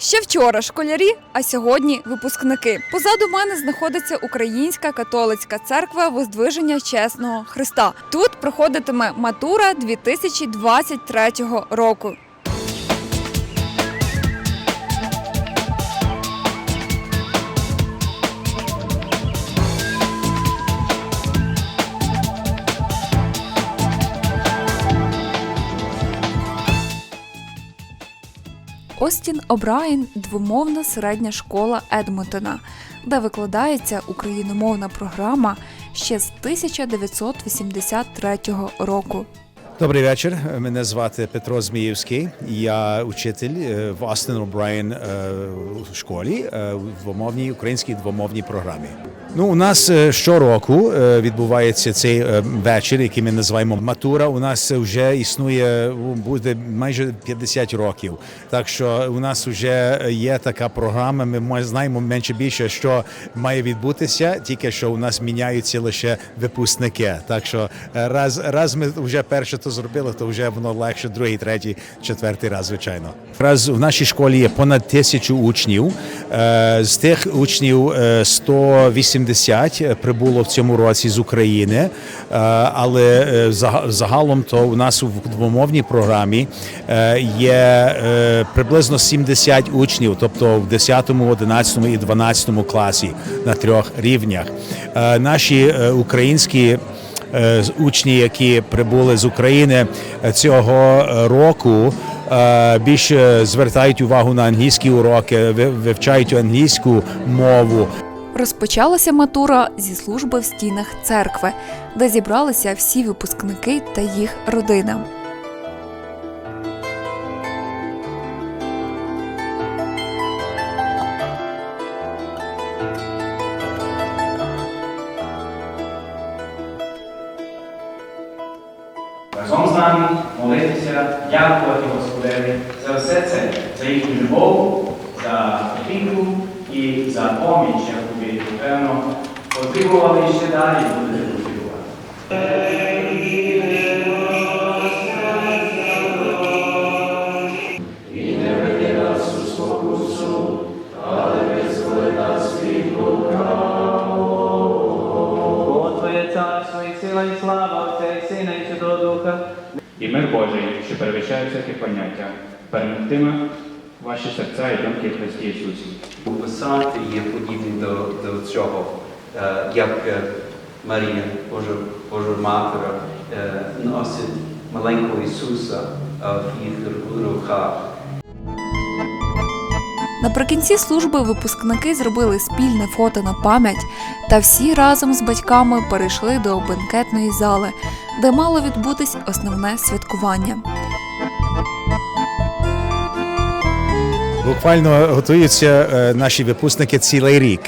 Ще вчора школярі, а сьогодні випускники. Позаду мене знаходиться Українська католицька церква Воздвиження Чесного Христа. Тут проходитиме матура 2023 року. Остін Обраїн, двомовна середня школа Едмонтона, де викладається україномовна програма ще з 1983 року. Добрий вечір. Мене звати Петро Зміївський. Я учитель е, в Остин О'Брайен е, школі е, в двомовній українській двомовній програмі. Ну, у нас е, щороку відбувається цей вечір, який ми називаємо матура. У нас вже існує ну, буде майже 50 років. Так що у нас вже є така програма. Ми знаємо менше більше, що має відбутися, тільки що у нас міняються лише випускники. Так що раз, раз ми вже перше то зробили, то вже воно легше, другий, третій, четвертий раз, звичайно. Раз в нашій школі є понад тисячу учнів. Е, З тих учнів е, 180 прибуло в цьому році з України, Е, але е, загалом то у нас в двомовній програмі е, є е, приблизно 70 учнів, тобто в 10, 11 і 12 класі на трьох рівнях. Е, Наші е, українські е, учні, які прибули з України е, цього е, року. е, Більше звертають увагу на англійські уроки, ви- вивчають англійську мову. Розпочалася матура зі служби в стінах церкви, де зібралися всі випускники та їх родини. Разом молитися, дякувати Господеві за все це, за їхню любов, за опіку і за поміч, яку ви, напевно, потребували і ще далі будете потребувати. Бо мир Божий, що перевищає всякі поняття, перемогтиме ваші серця і думки в Христі Ісусі. Писати є подібні до, до цього, е, як е, Марія, Божа, Божа Матір, е, носить маленького Ісуса в їх руках. Наприкінці служби випускники зробили спільне фото на пам'ять та всі разом з батьками перейшли до бенкетної зали, де мало відбутись основне святкування. Буквально готуються е, наші випускники цілий рік.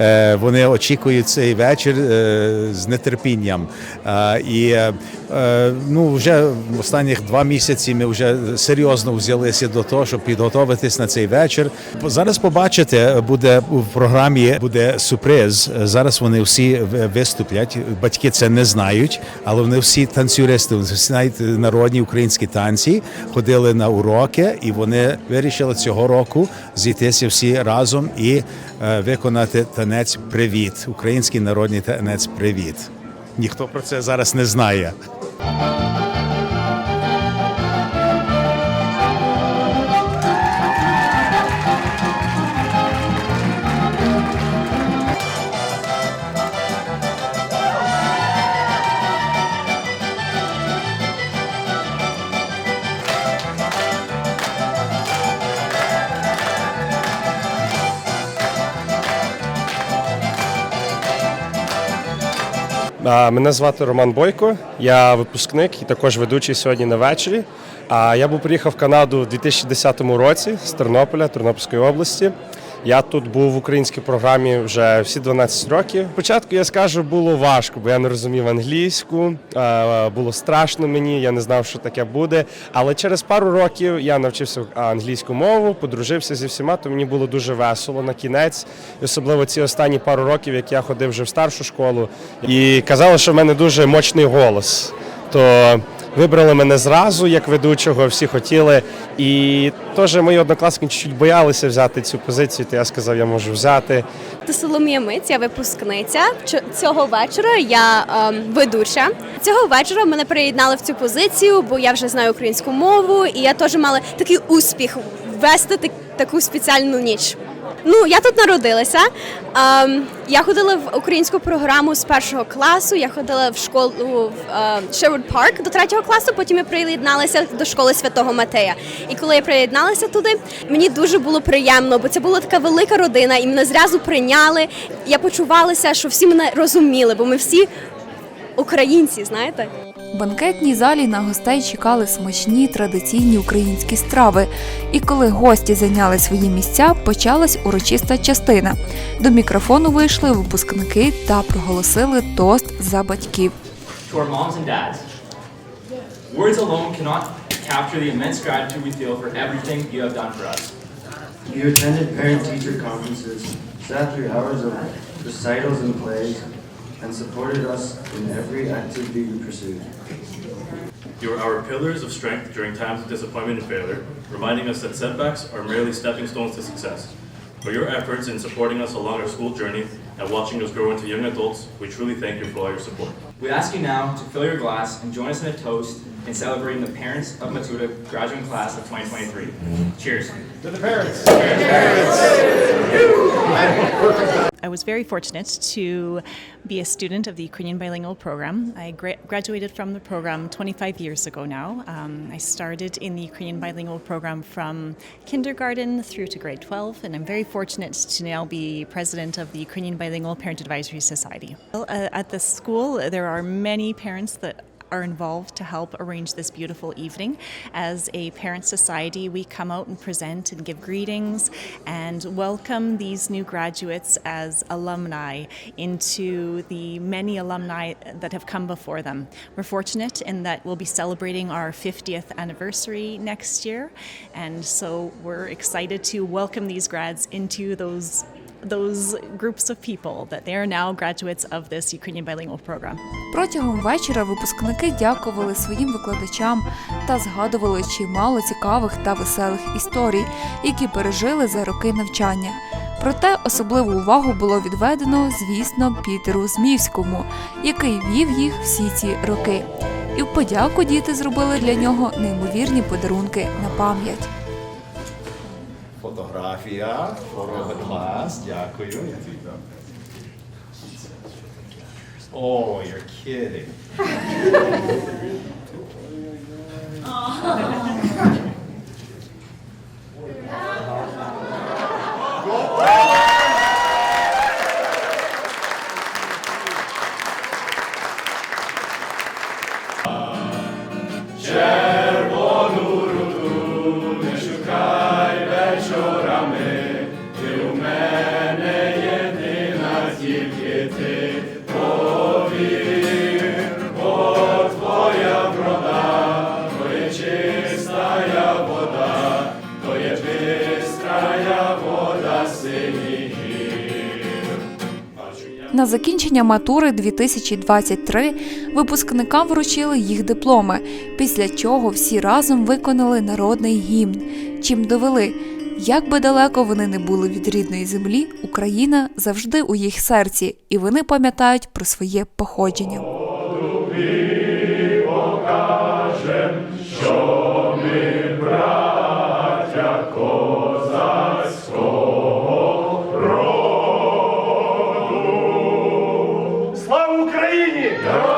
Е, Вони очікують цей вечір е, з нетерпінням. Е, І ну, вже в останніх два місяці ми вже серйозно взялися до того, щоб підготуватись на цей вечір. Зараз побачите, буде в програмі буде сюрприз. Зараз вони всі виступлять. Батьки це не знають, але вони всі танцюристи, всі знають народні українські танці, ходили на уроки, і вони вирішили цього року зійтися всі разом і виконати танець Привіт, український народний танець Привіт. Ніхто про це зараз не знає. Мене звати Роман Бойко, я випускник і також ведучий сьогодні на вечорі. Я був приїхав в Канаду у 2010 році з Тернополя, Тернопільської області. Я тут був в українській програмі вже всі 12 років. Спочатку я скажу, було важко, бо я не розумів англійську. е, Було страшно мені, я не знав, що таке буде. Але через пару років я навчився англійську мову, подружився зі всіма, то мені було дуже весело на кінець. І особливо ці останні пару років, як я ходив вже в старшу школу, і казали, що в мене дуже мощний голос. То вибрали мене зразу як ведучого, всі хотіли. І теж мої однокласники чуть боялися взяти цю позицію, то я сказав, я можу взяти. Це Соломія Миць, я випускниця. Цього вечора я ем, ведуча. Цього вечора мене приєднали в цю позицію, бо я вже знаю українську мову, і я теж мала такий успіх вести таку спеціальну ніч. Ну, я тут народилася. Ем, я ходила в українську програму з першого класу. Я ходила в школу в е, Sherwood Park до третього класу. Потім я приєдналася до школи Святого Матея. І коли я приєдналася туди, мені дуже було приємно, бо це була така велика родина, і мене зразу прийняли. Я почувалася, що всі мене розуміли, бо ми всі українці, знаєте. В банкетній залі на гостей чекали смачні традиційні українські страви. І коли гості зайняли свої місця, почалась урочиста частина. До мікрофону вийшли випускники та проголосили тост за батьків. Words alone cannot capture the immense gratitude we feel for everything you have done for us. You attended parent-teacher conferences, sat through hours of recitals and plays, and supported us in every activity we pursued. You are our pillars of strength during times of disappointment and failure, reminding us that setbacks are merely stepping stones to success. For your efforts in supporting us along our school journey and watching us grow into young adults, we truly thank you for all your support. We ask you now to fill your glass and join us in a toast in celebrating the parents of Matuda graduating class of 2023. Cheers. To the parents. I was very fortunate to be a student of the Ukrainian bilingual program. I gra- graduated from the program 25 years ago now. Um, I started in the Ukrainian bilingual program from kindergarten through to grade 12, and I'm very fortunate to now be president of the Ukrainian Bilingual Parent Advisory Society. Well, uh, at the school, there are many parents that are involved to help arrange this beautiful evening. As a parent society, we come out and present and give greetings and welcome these new graduates as alumni into the many alumni that have come before them. We're fortunate in that we'll be celebrating our 50th anniversary next year, and so we're excited to welcome these grads into those those groups of people that they are now graduates of this Ukrainian bilingual program. Протягом вечора випускники дякували своїм викладачам та згадували чимало цікавих та веселих історій, які пережили за роки навчання. Проте особливу увагу було відведено, звісно, Пітеру Зміївському, який вів їх всі ці роки. І в подяку діти зробили для нього неймовірні подарунки на пам'ять. Фотографія, for клас, дякую. Oh, you're kidding. На закінчення матури 2023 випускникам вручили їх дипломи, після чого всі разом виконали народний гімн, чим довели, як би далеко вони не були від рідної землі, Україна завжди у їх серці, і вони пам'ятають про своє походження. Lord.